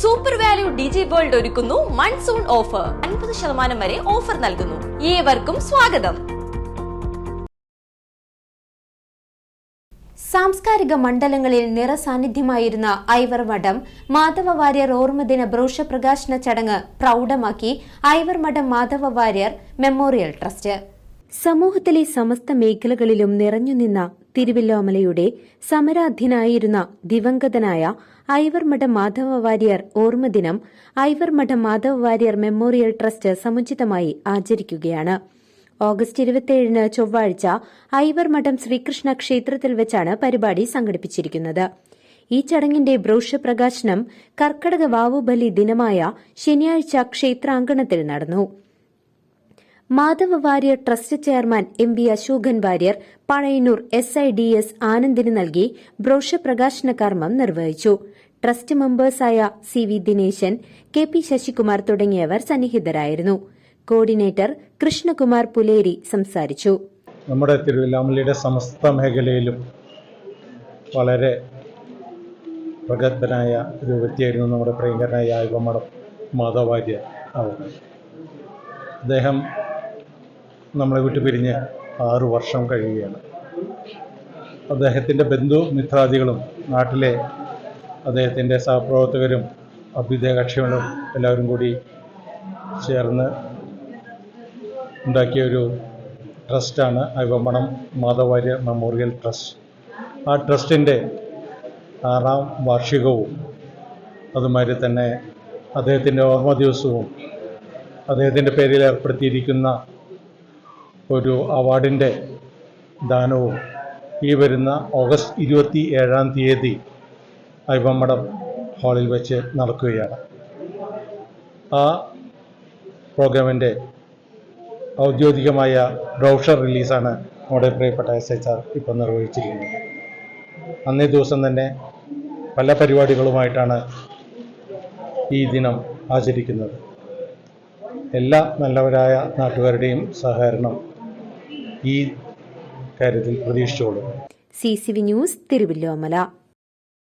Super value digi world ഒരുക്കുന്നു monsoon offer അൻപത് ശതമാനം വരെ ഓഫർ നൽകുന്നു. ഏവർക്കും സ്വാഗതം. സാംസ്കാരിക മണ്ഡലങ്ങളിൽ നിറസാന്നിധ്യമായിരുന്ന ഐവർ മഠം മാധവ വാര്യർ ഓർമ്മദിന ബ്രോഷ പ്രകാശന ചടങ്ങ് പ്രൗഢമാക്കി ഐവർ മഠം മാധവ വാര്യർ മെമ്മോറിയൽ ട്രസ്റ്റ്. സമൂഹത്തിലെ സമസ്ത മേഖലകളിലും നിറഞ്ഞുനിന്ന തിരുവല്ലോമലയുടെ സമരാധ്യനായിരുന്ന ദിവംഗതനായ ഐവർമഠം മാധവ വാര്യർ ഓർമ്മദിനം ഐവർമഠം മാധവ വാര്യർ മെമ്മോറിയൽ ട്രസ്റ്റ് സമുചിതമായി ആചരിക്കുകയാണ്. ഓഗസ്റ്റ് ഇരുപത്തിയേഴിന് ചൊവ്വാഴ്ച ഐവർമഠം ശ്രീകൃഷ്ണ ക്ഷേത്രത്തിൽ വെച്ചാണ് പരിപാടി സംഘടിപ്പിച്ചിരിക്കുന്നത്. ഈ ചടങ്ങിന്റെ ബ്രോഷ പ്രകാശനം കർക്കടക വാവുബലി ദിനമായ ശനിയാഴ്ച ക്ഷേത്രാങ്കണത്തിൽ നടന്നു. Madhava Warrier trust chairman M V Ashokan Warrier Pazhayannur S I D S ആനന്ദിന് നൽകി ബ്രോഷ പ്രകാശന കർമ്മം നിർവഹിച്ചു. Trust മെമ്പേഴ്സായ C V Dineshan K P Sasikumar തുടങ്ങിയവർ സന്നിഹിതരായിരുന്നു. കോർഡിനേറ്റർ കൃഷ്ണകുമാർ പുലേരി സംസാരിച്ചു. നമ്മുടെ തിരുവല്ലാമലയുടെ സമസ്ത മേഖലയിലും വളരെ പ്രഗത്ഭനായ ഒരു വ്യക്തിയായിരുന്നു നമ്മുടെ പ്രിയങ്കരനായ ആയുവമഠം മാധവാര്യ അദ്ദേഹം നമ്മളെ വിട്ടു പിരിഞ്ഞ് ആറു വർഷം കഴിയുകയാണ്. അദ്ദേഹത്തിന്റെ ബന്ധു മിത്രാദികളും നാട്ടിലെ അദ്ദേഹത്തിന്റെ സഹപ്രവർത്തകരും അഭ്യുദയകക്ഷികളും എല്ലാവരും കൂടി ചേർന്ന് ഉണ്ടാക്കിയ ഒരു ട്രസ്റ്റാണ് അയവമണം മാധവാര്യ മെമ്മോറിയൽ ട്രസ്റ്റ്. ആ ട്രസ്റ്റിന്റെ ആറാം വാർഷികവും അതുമാതിരി തന്നെ അദ്ദേഹത്തിന്റെ ഓർമ്മ ദിവസവും അദ്ദേഹത്തിന്റെ പേരിൽ ഏർപ്പെടുത്തിയിരിക്കുന്ന ഒരു അവാർഡിന്റെ ദാനവും ഈ വരുന്ന ഓഗസ്റ്റ് ഇരുപത്തി ഏഴാം തീയതി അയവമഠം ഹാളിൽ വെച്ച് നടക്കുകയാണ്. ആ പ്രോഗ്രാമിന്റെ ഔദ്യോഗികമായ ബ്രൗഷർ റിലീസാണ് നമ്മുടെ പ്രിയപ്പെട്ട എസ് എച്ച് ആർ ഇപ്പം നിർവഹിച്ചിരിക്കുന്നത്. അന്നേ ദിവസം തന്നെ പല പരിപാടികളുമായിട്ടാണ് ഈ ദിനം ആചരിക്കുന്നത്. എല്ലാ നല്ലവരായ നാട്ടുകാരുടെയും സഹകരണം ഈ കാര്യത്തിൽ പ്രതീക്ഷിച്ചോളൂ. C C V news Thiruvilwamala.